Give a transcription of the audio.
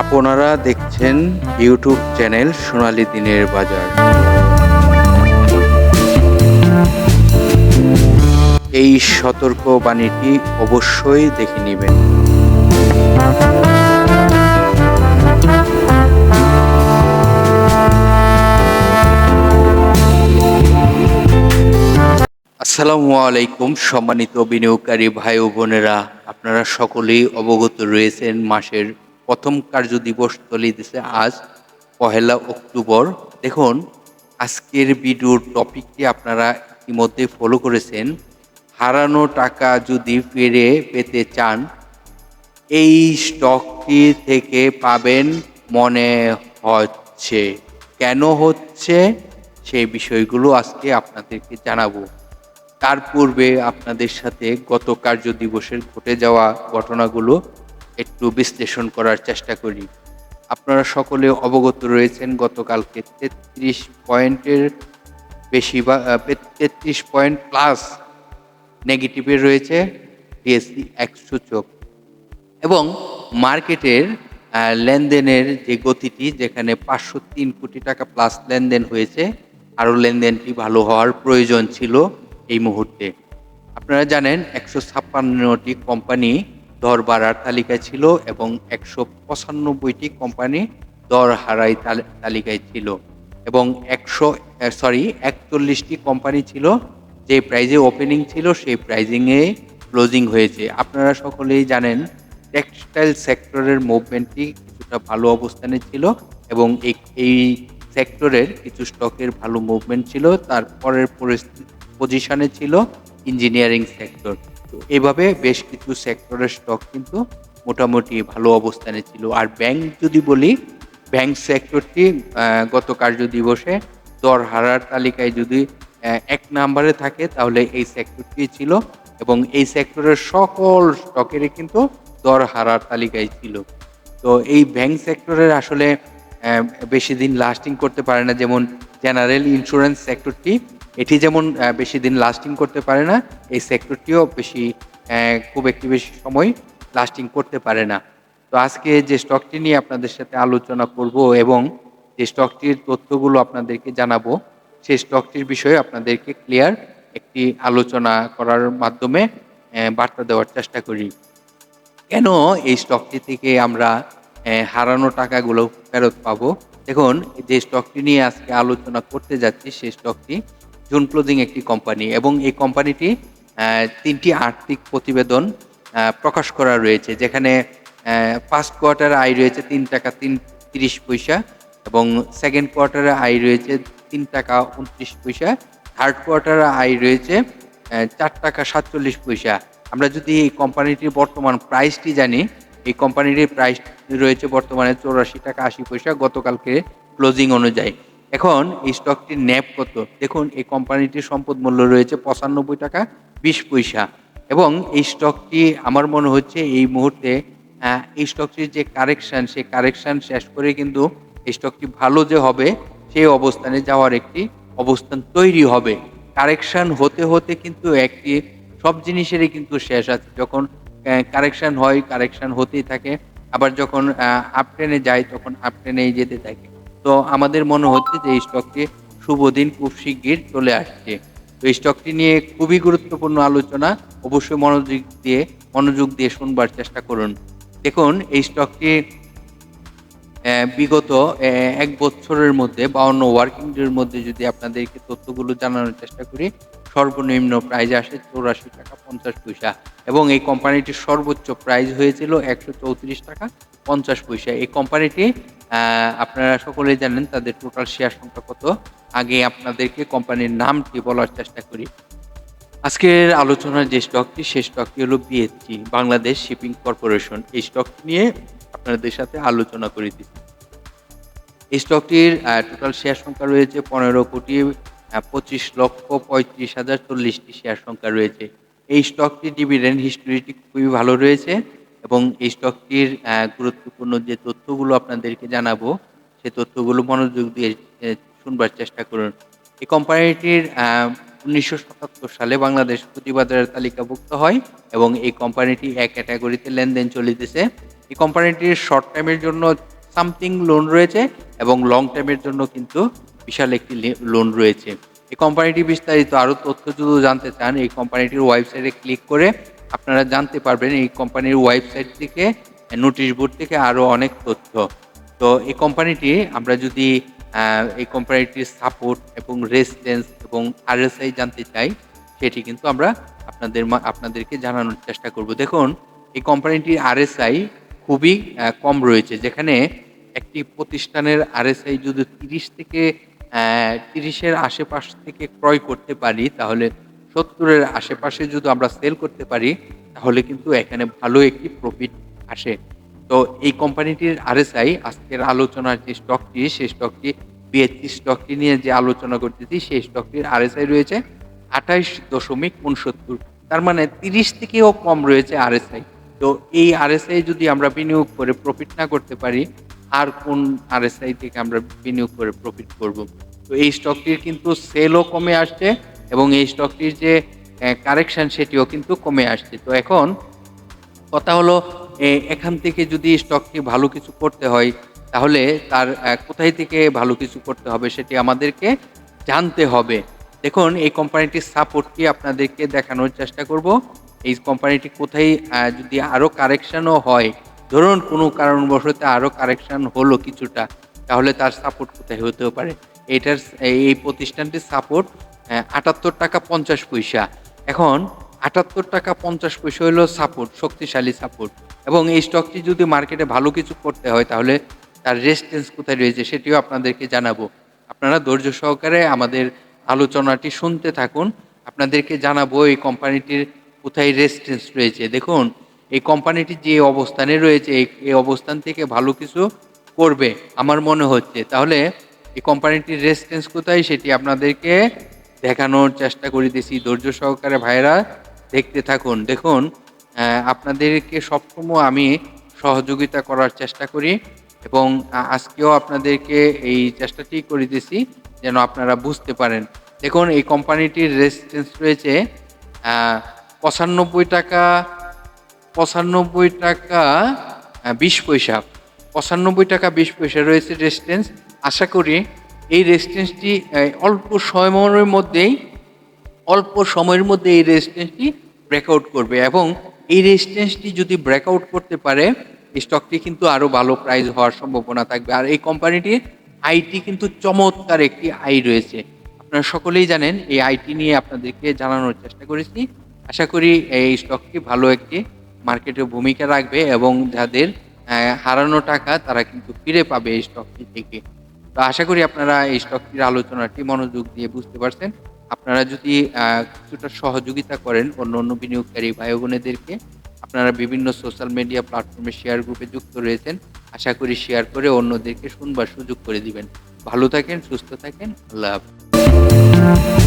আপনারা দেখছেন YouTube channel সোনালী দিনের বাজার। এই সতর্ক বাণীটি অবশ্যই দেখে নেবেন। আসসালামু আলাইকুম, সম্মানিত বিনিয়োগকারী ভাই ও বোনেরা। আপনারা সকলেই অবগত রয়েছেন মাসের প্রথম কার্য দিবস চলিতেছে আজ, পহেলা অক্টোবর। দেখুন, আজকের ভিডিওর টপিকটি আপনারা ইতিমধ্যে ফলো করেছেন। হারানো টাকা যদি ফিরে পেতে চান, এই স্টকটি থেকে পাবেন মনে হচ্ছে। কেন হচ্ছে? সেই বিষয়গুলো আজকে আপনাদেরকে জানাব। তার পূর্বে আপনাদের সাথে গত কার্য দিবসের ঘটে যাওয়া ঘটনাগুলো একটু বিশ্লেষণ করার চেষ্টা করি। আপনারা সকলে অবগত রয়েছেন, গতকালকে তেত্রিশ পয়েন্টের বেশি বা তেত্রিশ পয়েন্ট প্লাস নেগেটিভে রয়েছে ডিএসসি এক সূচক এবং মার্কেটের লেনদেনের যে গতিটি, যেখানে পাঁচশো তিন কোটি টাকা প্লাস লেনদেন হয়েছে, আরও লেনদেনটি ভালো হওয়ার প্রয়োজন ছিল এই মুহূর্তে। আপনারা জানেন, একশো ছাপ্পান্নটি কোম্পানি দর বাড়ার তালিকায় ছিল এবং একশো পঁচানব্বইটি কোম্পানি দর হারাই তালিকায় ছিল এবং একশো সরি একচল্লিশটি কোম্পানি ছিল। যে প্রাইজে ওপেনিং ছিল, সেই প্রাইজিংয়ে ক্লোজিং হয়েছে। আপনারা সকলেই জানেন টেক্সটাইল সেক্টরের মুভমেন্টটি কিছুটা ভালো অবস্থানে ছিল এবং এই সেক্টরের কিছু স্টকের ভালো মুভমেন্ট ছিল। তারপরের পজিশনে ছিল ইঞ্জিনিয়ারিং সেক্টর তো এভাবে বেশ কিছু সেক্টরের স্টক কিন্তু মোটামুটি ভালো অবস্থানে ছিল। আর ব্যাংক যদি বলি ব্যাংক সেক্টরটি গত কার্য দিবসে দর হারার তালিকায় যদি এক নাম্বারে থাকে, তাহলে এই সেক্টরটি ছিল এবং এই সেক্টরের সকল স্টকেরই কিন্তু দর হারার তালিকায় ছিল। তো এই ব্যাংক সেক্টরের আসলে বেশি দিন লাস্টিং করতে পারে না। যেমন জেনারেল ইন্স্যুরেন্স সেক্টরটি এটি যেমন বেশি দিন লাস্টিং করতে পারে না, এই সেক্টরটিও বেশি খুব একটি বেশি সময় লাস্টিং করতে পারে না। তো আজকে যে স্টকটি নিয়ে আপনাদের সাথে আলোচনা করব এবং যে স্টকটির তথ্যগুলো আপনাদেরকে জানাব, সেই স্টকটির বিষয়ে আপনাদেরকে ক্লিয়ার একটি আলোচনা করার মাধ্যমে বার্তা দেওয়ার চেষ্টা করি। কেন এই স্টকটি থেকে আমরা হারানো টাকাগুলো ফেরত পাবো? দেখুন, যে স্টকটি নিয়ে আজকে আলোচনা করতে যাচ্ছি, সেই স্টকটি জুন ক্লোজিং একটি কোম্পানি এবং এই কোম্পানিটি তিনটি আর্থিক প্রতিবেদন প্রকাশ করা রয়েছে, যেখানে ফার্স্ট কোয়ার্টার আয় রয়েছে তিন টাকা তিন তিরিশ পয়সা এবং সেকেন্ড কোয়ার্টারে আয় রয়েছে তিন টাকা উনত্রিশ পয়সা। থার্ড কোয়ার্টারে আয় রয়েছে চার টাকা সাতচল্লিশ পয়সা। আমরা যদি এই কোম্পানিটির বর্তমান প্রাইসটি জানি, এই কোম্পানিটির প্রাইস রয়েছে বর্তমানে চৌরাশি টাকা আশি পয়সা গতকালকে ক্লোজিং অনুযায়ী। এখন এই স্টকটির ন্যাপ কত? দেখুন, এই কোম্পানিটির সম্পদ মূল্য রয়েছে পঁচানব্বই টাকা বিশ পয়সা। এবং এই স্টকটি আমার মনে হচ্ছে এই মুহূর্তে এই স্টকটির যে কারেকশন সেই কারেকশন শেষ করে কিন্তু এই স্টকটি ভালো যে হবে, সেই অবস্থানে যাওয়ার একটি অবস্থান তৈরি হবে। কারেকশন হতে হতে কিন্তু একটি, সব জিনিসেরই কিন্তু শেষ আছে। যখন কারেকশন হয় কারেকশন হতেই থাকে। আবার যখন আপ ট্রেনে যায়, তখন আপ ট্রেনেই যেতে থাকে। তো আমাদের মনে হচ্ছে যে এই স্টকটি শুভ দিন খুব শিগগির চলে আসছে। তো এই স্টকটি নিয়ে খুবই গুরুত্বপূর্ণ আলোচনা, অবশ্যই মনোযোগ দিয়ে মনোযোগ দিয়ে শুনবার চেষ্টা করুন। দেখুন, এই স্টকটি বিগত এক বছরের মধ্যে, বাউন্ন ওয়ার্কিং ডের মধ্যে যদি আপনাদেরকে তথ্যগুলো জানানোর চেষ্টা করি, সর্বনিম্ন প্রাইজ আসে চৌরাশি টাকা পঞ্চাশ পয়সা এবং এই কোম্পানিটির সর্বোচ্চ প্রাইজ হয়েছিল একশো চৌত্রিশ টাকা। পঞ্চাশ পয়সা। এই কোম্পানিটি আপনারা সকলেই জানেন তাদের টোটাল শেয়ার সংখ্যা কত। আগে আপনাদেরকে কোম্পানির নামটি বলার চেষ্টা করি। আজকের আলোচনার যে স্টকটি সেই স্টকটি হলো বিএসজি বাংলাদেশ শিপিং কর্পোরেশন এই স্টকটি নিয়ে আপনাদের সাথে আলোচনা করে দিচ্ছি এই স্টকটির টোটাল শেয়ার সংখ্যা রয়েছে পনেরো কোটি পঁচিশ লক্ষ পঁয়ত্রিশ হাজার চল্লিশটি শেয়ার সংখ্যা রয়েছে। এই স্টকটি ডিভিডেন্ড হিস্টোরিটি খুবই ভালো রয়েছে। এবং এই স্টকটির গুরুত্বপূর্ণ যে তথ্যগুলো আপনাদেরকে জানাব সেই তথ্যগুলো মনোযোগ দিয়ে শুনবার চেষ্টা করুন। এই কোম্পানিটির উনিশশো সাতাত্তর সালে বাংলাদেশ পুঁজিবাজারের তালিকাভুক্ত হয় এবং এই কোম্পানিটি এক ক্যাটাগরিতে লেনদেন চলিতেছে। এই কোম্পানিটির শর্ট টাইমের জন্য সামথিং লোন রয়েছে এবং লং টাইমের জন্য কিন্তু বিশাল একটি লোন রয়েছে। এই কোম্পানিটি বিস্তারিত আরও তথ্য যদি জানতে চান, এই কোম্পানিটির ওয়েবসাইটে ক্লিক করে আপনারা জানতে পারবেন এই কোম্পানির ওয়েবসাইট থেকে, নোটিশ বোর্ড থেকে আরও অনেক তথ্য। তো এই কোম্পানিটি, আমরা যদি এই কোম্পানিটির সাপোর্ট এবং রেসিডেন্স এবং আরএসআই জানতে চাই, সেটি কিন্তু আমরা আপনাদের আপনাদেরকে জানানোর চেষ্টা করব। দেখুন, এই কোম্পানিটির আরএসআই খুবই কম রয়েছে। যেখানে একটি প্রতিষ্ঠানের আরএসআই যদি তিরিশ থেকে তিরিশের আশেপাশ থেকে ক্রয় করতে পারি, তাহলে সত্তরের আশেপাশে যদি আমরা সেল করতে পারি, তাহলে কিন্তু এখানে ভালো একটি প্রফিট আসে। তো এই কোম্পানিটির আরএসআই আজকের আলোচনার যে স্টকটি সেই স্টকটি বিএসসি স্টকটি নিয়ে যে আলোচনা করতেছি, সেই স্টকটির আরএসআই রয়েছে আঠাইশ দশমিক উনসত্তর। তার মানে তিরিশ থেকেও কম রয়েছে আরএসআই। তো এই আরএসআই যদি আমরা বিনিয়োগ করে প্রফিট না করতে পারি, আর কোন আরএসআই থেকে আমরা বিনিয়োগ করে প্রফিট করব? তো এই স্টকটির কিন্তু সেলও কমে আসছে এবং এই স্টকটির যে কারেকশন সেটিও কিন্তু কমে আসছে। তো এখন কথা হলো এখান থেকে যদি স্টকটি ভালো কিছু করতে হয়, তাহলে তার কোথায় থেকে ভালো কিছু করতে হবে সেটি আমাদেরকে জানতে হবে। দেখুন, এই কোম্পানিটির সাপোর্টটি আপনাদেরকে দেখানোর চেষ্টা করব। এই কোম্পানিটি কোথায় যদি আরও কারেকশনও হয়, ধরুন কোনো কারণবশত আরও কারেকশন হলো কিছুটা, তাহলে তার সাপোর্ট কোথায় হতেও পারে? এটার এই প্রতিষ্ঠানটির সাপোর্ট আটাত্তর টাকা পঞ্চাশ পয়সা। এখন আটাত্তর টাকা পঞ্চাশ পয়সা হলো সাপোর্ট শক্তিশালী সাপোর্ট এবং এই স্টকটি যদি মার্কেটে ভালো কিছু করতে হয়, তাহলে তার রেজিস্ট্যান্স কোথায় রয়েছে সেটিও আপনাদেরকে জানাব। আপনারা ধৈর্য সহকারে আমাদের আলোচনাটি শুনতে থাকুন। আপনাদেরকে জানাব এই কোম্পানিটির কোথায় রেজিস্ট্যান্স রয়েছে। দেখুন, এই কোম্পানিটি যে অবস্থানে রয়েছে, এই অবস্থান থেকে ভালো কিছু করবে, আমার মনে হচ্ছে। তাহলে এই কোম্পানিটির রেজিস্ট্যান্স কোথায় সেটি আপনাদেরকে দেখানোর চেষ্টা করিতেছি ধৈর্য সহকারে ভাইরা দেখতে থাকুন। দেখুন আপনাদেরকে সবসময় আমি সহযোগিতা করার চেষ্টা করি এবং আজকেও আপনাদেরকে এই চেষ্টাটি করিতেছি যেন আপনারা বুঝতে পারেন। দেখুন, এই কোম্পানিটির রেজিস্ট্যান্স রয়েছে পঁচানব্বই টাকা পঁচানব্বই টাকা বিশ পয়সা, পঁচানব্বই টাকা, বিশ পয়সা রয়েছে রেজিস্ট্যান্স আশা করি এই রেজিস্ট্যান্সটি অল্প সময়ের মধ্যেই, অল্প সময়ের মধ্যে এই রেজিস্ট্যান্সটি ব্রেকআউট করবে এবং এই রেজিস্ট্যান্সটি যদি ব্রেকআউট করতে পারে স্টকটি কিন্তু আরও ভালো প্রাইস হওয়ার সম্ভাবনা থাকবে। আর এই কোম্পানিটির আইটি কিন্তু চমৎকার একটি আই রয়েছে। আপনারা সকলেই জানেন, এই আইটি নিয়ে আপনাদেরকে জানানোর চেষ্টা করেছি। আশা করি এই স্টকটি ভালো একটি মার্কেটে ভূমিকা রাখবে এবং যাদের হারানো টাকা তারা কিন্তু ফিরে পাবে এই স্টকটি থেকে। তো আশা করি আপনারা এই স্টকটির আলোচনাটি মনোযোগ দিয়ে বুঝতে পারছেন। আপনারা যদি কিছুটা সহযোগিতা করেন অন্য অন্য বিনিয়োগকারী ভাই বোনেদেরকে আপনারা বিভিন্ন সোশ্যাল মিডিয়া প্ল্যাটফর্মে শেয়ার গ্রুপে যুক্ত রয়েছেন, আশা করি শেয়ার করে অন্যদেরকে শুনবার সুযোগ করে দিবেন। ভালো থাকেন, সুস্থ থাকেন, আল্লাহ হাফেজ।